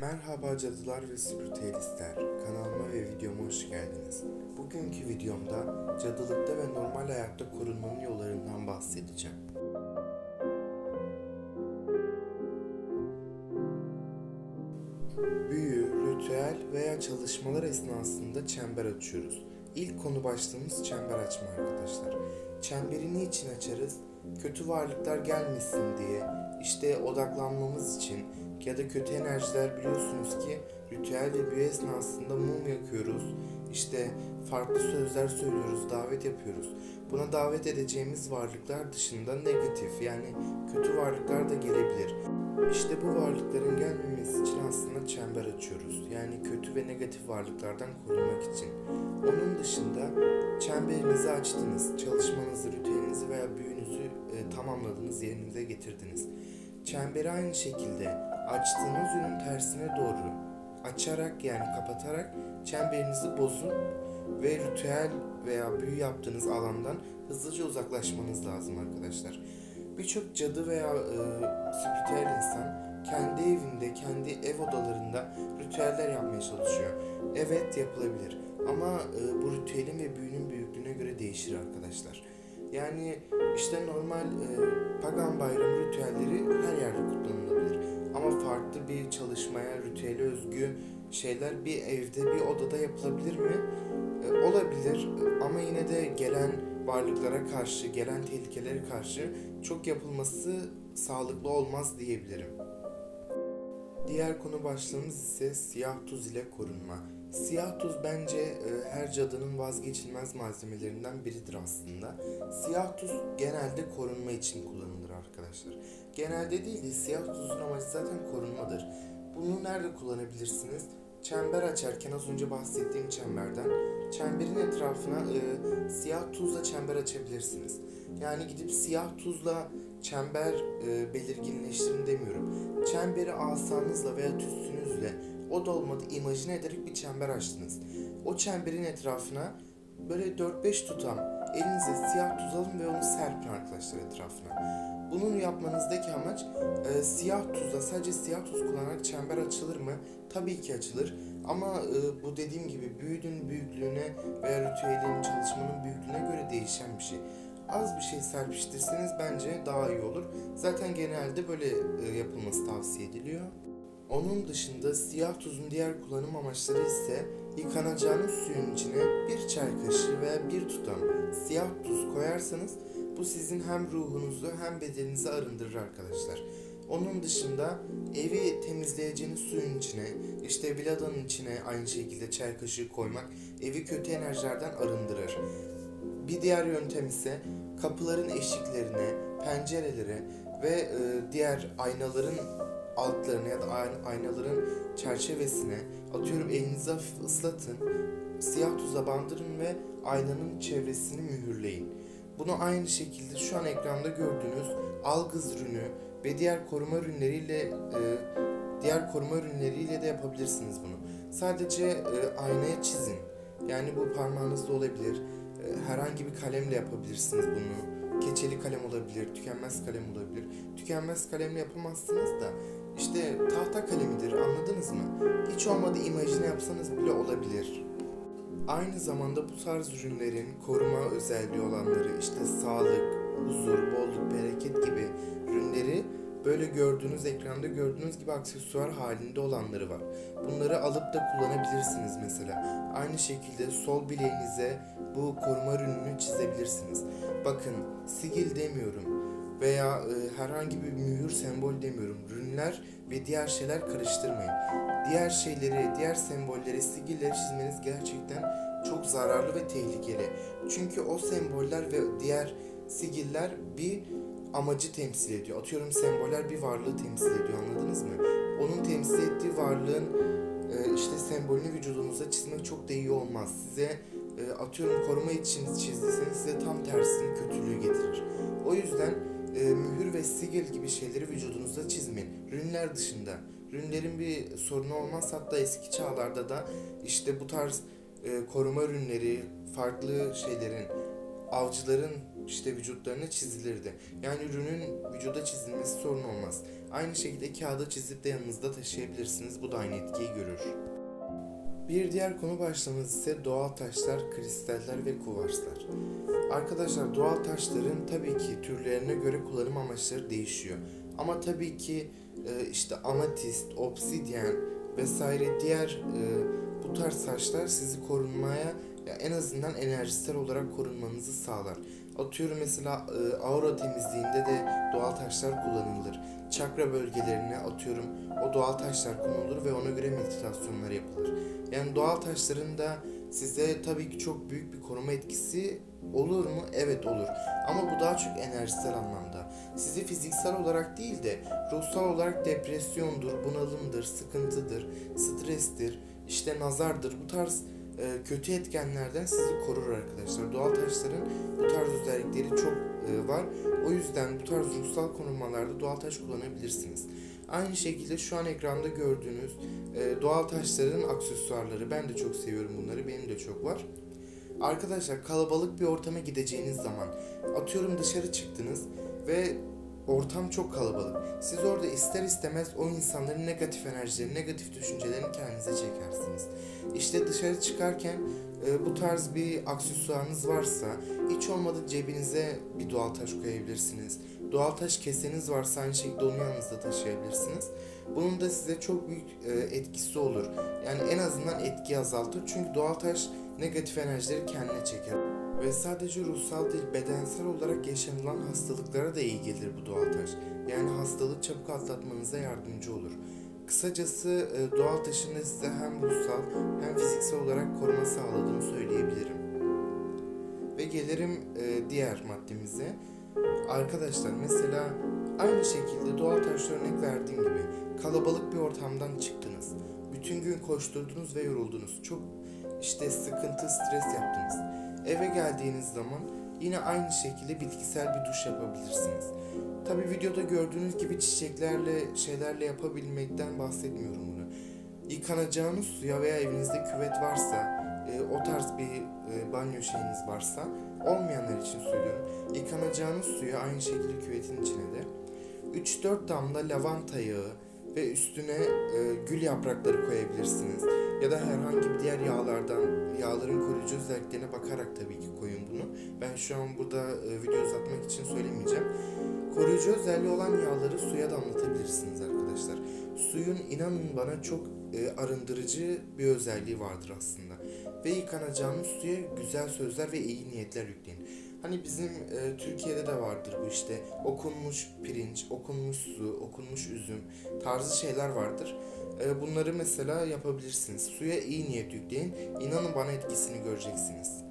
Merhaba cadılar ve spiritüelistler. Kanalıma ve videoma hoş geldiniz. Bugünkü videomda cadılıkta ve normal hayatta korunmanın yollarından bahsedeceğim. Büyü, ritüel veya çalışmalar esnasında çember açıyoruz. İlk konu başlığımız çember açma arkadaşlar. Çemberi niçin açarız? Kötü varlıklar gelmesin diye, işte odaklanmamız için ya da kötü enerjiler biliyorsunuz ki ritüel ve büyü esnasında mum yakıyoruz. İşte farklı sözler söylüyoruz, davet yapıyoruz. Buna davet edeceğimiz varlıklar dışında negatif yani kötü varlıklar da gelebilir. İşte bu varlıkların gelmemesi için aslında çember açıyoruz. Yani kötü ve negatif varlıklardan korunmak için. Onun dışında çemberinizi açtınız, çalışmanızı, ritüelinizi veya büyünüzü e, tamamladınız, yerinize getirdiniz. Çemberi aynı şekilde açtığınız yönün tersine doğru açarak yani kapatarak çemberinizi bozup ve ritüel veya büyü yaptığınız alandan hızlıca uzaklaşmanız lazım arkadaşlar. Birçok cadı veya e, spiritüel insan kendi evinde, kendi ev odalarında ritüeller yapmaya çalışıyor. Evet yapılabilir ama e, bu ritüelin ve büyünün büyüklüğüne göre değişir arkadaşlar. Yani işte normal e, pagan bayram ritüelleri her yerde kullanılabilir. Ama farklı bir çalışmaya, ritüele özgü şeyler bir evde, bir odada yapılabilir mi? E, olabilir ama yine de gelen varlıklara karşı, gelen tehlikelere karşı çok yapılması sağlıklı olmaz diyebilirim. Diğer konu başlığımız ise siyah tuz ile korunma. Siyah tuz bence e, her cadının vazgeçilmez malzemelerinden biridir aslında. Siyah tuz genelde korunma için kullanılır arkadaşlar. Genelde değil de siyah tuzun amacı zaten korunmadır. Bunu nerede kullanabilirsiniz? Çember açarken az önce bahsettiğim çemberden çemberin etrafına e, siyah tuzla çember açabilirsiniz. Yani gidip siyah tuzla çember e, belirginleştirin demiyorum. Çemberi asanızla veya tütsünüzle o da olmadı imajine ederek bir çember açtınız. O çemberin etrafına böyle 4-5 tutam elinize siyah tuz alın ve onu serpin arkadaşlar etrafına. Bunun yapmanızdaki amaç e, siyah tuzla sadece siyah tuz kullanarak çember açılır mı? Tabii ki açılır. Ama e, bu dediğim gibi büyüdün büyüklüğüne veya ritüelin çalışmanın büyüklüğüne göre değişen bir şey. Az bir şey serpiştirseniz bence daha iyi olur. Zaten genelde böyle e, yapılması tavsiye ediliyor. Onun dışında siyah tuzun diğer kullanım amaçları ise yıkanacağınız suyun içine bir çay kaşığı veya bir tutam siyah tuz koyarsanız bu sizin hem ruhunuzu hem bedeninizi arındırır arkadaşlar. Onun dışında evi temizleyeceğiniz suyun içine, işte villadanın içine aynı şekilde çay kaşığı koymak evi kötü enerjilerden arındırır. Bir diğer yöntem ise kapıların eşiklerine, pencerelere ve e, diğer aynaların altlarına ya da ayn- aynaların çerçevesine atıyorum elinizi hafif ıslatın, siyah tuza bandırın ve aynanın çevresini mühürleyin. Bunu aynı şekilde şu an ekranda gördüğünüz algız ürünü ve diğer koruma ürünleriyle e, diğer koruma ürünleriyle de yapabilirsiniz bunu. Sadece e, aynaya çizin. Yani bu parmağınızda olabilir. E, herhangi bir kalemle yapabilirsiniz bunu. Keçeli kalem olabilir, tükenmez kalem olabilir. Tükenmez kalemle yapamazsınız da işte tahta kalemidir anladınız mı? Hiç olmadı imajını yapsanız bile olabilir. Aynı zamanda bu tarz ürünlerin koruma özelliği olanları işte sağlık, huzur, bolluk, bereket gibi ürünleri böyle gördüğünüz ekranda gördüğünüz gibi aksesuar halinde olanları var. Bunları alıp da kullanabilirsiniz mesela. Aynı şekilde sol bileğinize bu koruma ürününü çizebilirsiniz. Bakın sigil demiyorum veya e, herhangi bir mühür sembol demiyorum. Rünler ve diğer şeyler karıştırmayın. Diğer şeyleri, diğer sembolleri, sigilleri çizmeniz gerçekten çok zararlı ve tehlikeli. Çünkü o semboller ve diğer sigiller bir amacı temsil ediyor. Atıyorum semboller bir varlığı temsil ediyor anladınız mı? Onun temsil ettiği varlığın e, işte sembolünü vücudunuza çizmek çok da iyi olmaz. Size e, atıyorum koruma için çizdiyseniz size tam tersini kötülüğü getirir. O yüzden e, mühür ve sigil gibi şeyleri vücudunuzda çizmeyin. Rünler dışında. Rünlerin bir sorunu olmaz. Hatta eski çağlarda da işte bu tarz e, koruma ürünleri, farklı şeylerin, avcıların işte vücutlarına çizilirdi. Yani ürünün vücuda çizilmesi sorun olmaz. Aynı şekilde kağıda çizip de yanınızda taşıyabilirsiniz. Bu da aynı etkiyi görür. Bir diğer konu başlığımız ise doğal taşlar, kristaller ve kuvarslar. Arkadaşlar doğal taşların tabii ki türlerine göre kullanım amaçları değişiyor. Ama tabii ki e, işte amatist, obsidyen vesaire diğer e, bu tarz taşlar sizi korunmaya ya en azından enerjisel olarak korunmanızı sağlar. Atıyorum mesela e, aura temizliğinde de doğal taşlar kullanılır. Çakra bölgelerine atıyorum o doğal taşlar konulur ve ona göre meditasyonlar yapılır. Yani doğal taşların da size tabii ki çok büyük bir koruma etkisi olur mu? Evet olur. Ama bu daha çok enerjisel anlamda. Sizi fiziksel olarak değil de ruhsal olarak depresyondur, bunalımdır, sıkıntıdır, strestir, işte nazardır. Bu tarz e, kötü etkenlerden sizi korur arkadaşlar. Doğal taşların bu tarz özellikleri çok e, var. O yüzden bu tarz ruhsal korumalarda doğal taş kullanabilirsiniz. Aynı şekilde şu an ekranda gördüğünüz e, doğal taşların aksesuarları. Ben de çok seviyorum bunları. Benim de çok var. Arkadaşlar kalabalık bir ortama gideceğiniz zaman atıyorum dışarı çıktınız ve ortam çok kalabalık. Siz orada ister istemez o insanların negatif enerjilerini, negatif düşüncelerini kendinize çekersiniz. İşte dışarı çıkarken e, bu tarz bir aksesuarınız varsa hiç olmadı cebinize bir doğal taş koyabilirsiniz. Doğal taş keseniz varsa aynı şekilde onu yanınızda taşıyabilirsiniz. Bunun da size çok büyük e, etkisi olur. Yani en azından etki azaltır. Çünkü doğal taş negatif enerjileri kendine çeker. Ve sadece ruhsal değil bedensel olarak yaşanılan hastalıklara da iyi gelir bu doğal taş. Yani hastalığı çabuk atlatmanıza yardımcı olur. Kısacası e, doğal taşın size hem ruhsal hem fiziksel olarak koruma sağladığını söyleyebilirim. Ve gelirim e, diğer maddemize. Arkadaşlar mesela aynı şekilde doğal taş örnek verdiğim gibi kalabalık bir ortamdan çıktınız. Bütün gün koşturdunuz ve yoruldunuz. Çok işte sıkıntı, stres yaptınız. Eve geldiğiniz zaman yine aynı şekilde bitkisel bir duş yapabilirsiniz. Tabi videoda gördüğünüz gibi çiçeklerle, şeylerle yapabilmekten bahsetmiyorum bunu. Yıkanacağınız suya veya evinizde küvet varsa, e, o tarz bir e, banyo şeyiniz varsa, olmayanlar için söylüyorum. Yıkanacağınız suya aynı şekilde küvetin içine de 3-4 damla lavanta yağı ve üstüne e, gül yaprakları koyabilirsiniz. Ya da herhangi bir diğer yağlardan, yağların koruyucu özelliklerine bakarak tabii ki koyun bunu. Ben şu an burada e, video uzatmak için söylemeyeceğim. Koruyucu özelliği olan yağları suya damlatabilirsiniz arkadaşlar. Suyun inanın bana çok e, arındırıcı bir özelliği vardır aslında. Ve yıkanacağınız suya güzel sözler ve iyi niyetler yükleyin. Hani bizim e, Türkiye'de de vardır bu işte okunmuş pirinç, okunmuş su, okunmuş üzüm tarzı şeyler vardır. E, bunları mesela yapabilirsiniz. Suya iyi niyet yükleyin. İnanın bana etkisini göreceksiniz.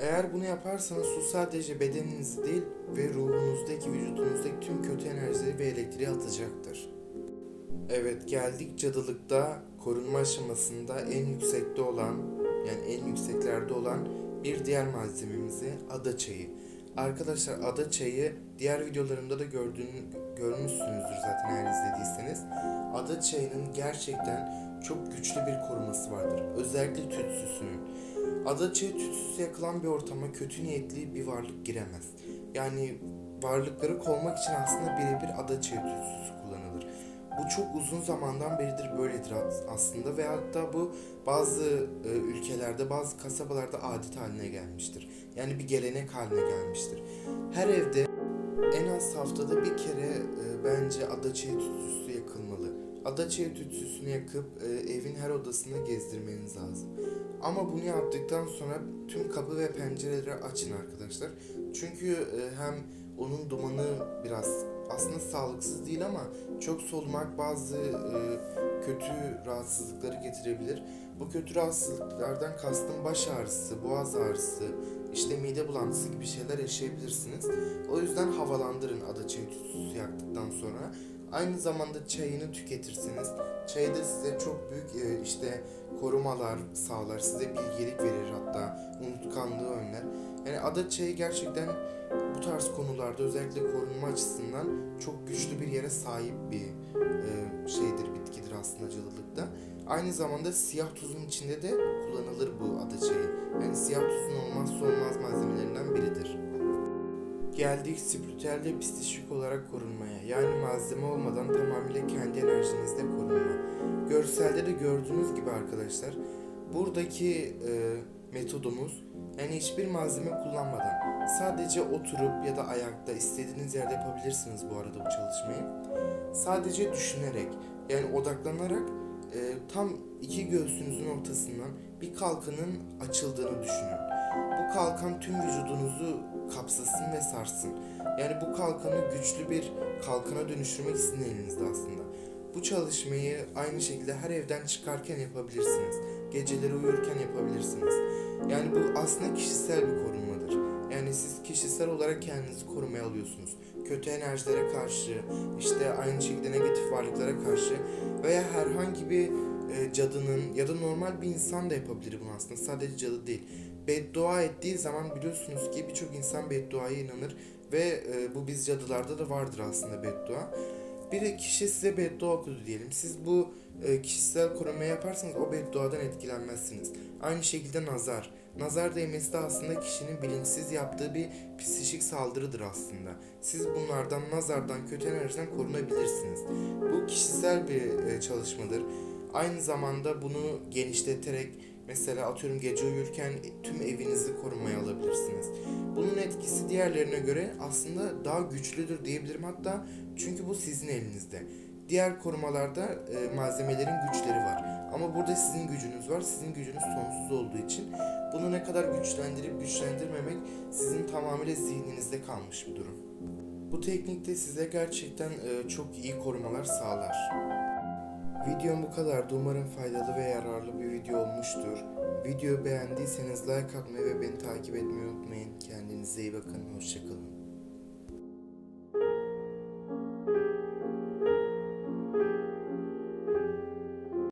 Eğer bunu yaparsanız su sadece bedeninizi değil ve ruhunuzdaki, vücudunuzdaki tüm kötü enerjileri ve elektriği atacaktır. Evet geldik cadılıkta korunma aşamasında en yüksekte olan yani en yükseklerde olan bir diğer malzememizi ada çayı. Arkadaşlar ada çayı diğer videolarımda da gördüğün, görmüşsünüzdür zaten eğer izlediyseniz. Ada çayının gerçekten çok güçlü bir koruması vardır. Özellikle tütsüsünün. Ada çayı tütsüsü yakılan bir ortama kötü niyetli bir varlık giremez. Yani varlıkları kovmak için aslında birebir ada çayı tütsüsü kullanılır. Bu çok uzun zamandan beridir böyledir aslında ve hatta bu bazı e, ülkelerde, bazı kasabalarda adet haline gelmiştir. Yani bir gelenek haline gelmiştir. Her evde en az haftada bir kere e, bence adaçayı tütsüsü yakılmalı. Adaçayı tütsüsünü yakıp e, evin her odasını gezdirmeniz lazım. Ama bunu yaptıktan sonra tüm kapı ve pencereleri açın arkadaşlar. Çünkü e, hem onun dumanı biraz aslında sağlıksız değil ama çok solumak bazı e, kötü rahatsızlıkları getirebilir. Bu kötü rahatsızlıklardan kastım baş ağrısı, boğaz ağrısı, işte mide bulantısı gibi şeyler yaşayabilirsiniz. O yüzden havalandırın ada çayı tütsüsü yaktıktan sonra. Aynı zamanda çayını tüketirsiniz. Çayı da size çok büyük e, işte korumalar sağlar, size bilgelik verir hatta unutkanlığı önler. Yani ada çayı gerçekten bu tarz konularda özellikle korunma açısından çok güçlü bir yere sahip bir e, şeydir, bitkidir aslında cadılıkta. Aynı zamanda siyah tuzun içinde de kullanılır bu ada çayı. Yani siyah tuzun olmazsa olmaz malzemelerinden biridir. Geldik spiritüel ve olarak korunmaya. Yani malzeme olmadan tamamıyla kendi enerjinizde korunma. Görselde de gördüğünüz gibi arkadaşlar buradaki e, metodumuz yani hiçbir malzeme kullanmadan sadece oturup ya da ayakta istediğiniz yerde yapabilirsiniz bu arada bu çalışmayı. Sadece düşünerek yani odaklanarak e, tam iki göğsünüzün ortasından bir kalkanın açıldığını düşünün. Bu kalkan tüm vücudunuzu kapsasın ve sarsın. Yani bu kalkanı güçlü bir kalkana dönüştürmek sizin elinizde aslında. Bu çalışmayı aynı şekilde her evden çıkarken yapabilirsiniz. Geceleri uyurken yapabilirsiniz. Yani bu aslında kişisel bir korunmadır. Yani siz kişisel olarak kendinizi korumaya alıyorsunuz. Kötü enerjilere karşı, işte aynı şekilde negatif varlıklara karşı veya herhangi bir e, cadının ya da normal bir insan da yapabilir bunu aslında. Sadece cadı değil. Beddua ettiği zaman biliyorsunuz ki birçok insan bedduaya inanır ve e, bu biz cadılarda da vardır aslında beddua. Bir kişi size beddua okudu diyelim. Siz bu e, kişisel koruma yaparsanız o bedduadan etkilenmezsiniz. Aynı şekilde nazar. Nazar değmesi de aslında kişinin bilinçsiz yaptığı bir psikik saldırıdır aslında. Siz bunlardan, nazardan, kötü enerjiden korunabilirsiniz. Bu kişisel bir e, çalışmadır. Aynı zamanda bunu genişleterek mesela atıyorum gece uyurken tüm evinizi korumaya alabilirsiniz. Bunun etkisi diğerlerine göre aslında daha güçlüdür diyebilirim hatta çünkü bu sizin elinizde. Diğer korumalarda e, malzemelerin güçleri var. Ama burada sizin gücünüz var. Sizin gücünüz sonsuz olduğu için bunu ne kadar güçlendirip güçlendirmemek sizin tamamıyla zihninizde kalmış bir durum. Bu teknikte size gerçekten e, çok iyi korumalar sağlar. Videom bu kadardı. Umarım faydalı ve yararlı bir video olmuştur. Videoyu beğendiyseniz like atmayı ve beni takip etmeyi unutmayın. Kendinize iyi bakın. Hoşçakalın.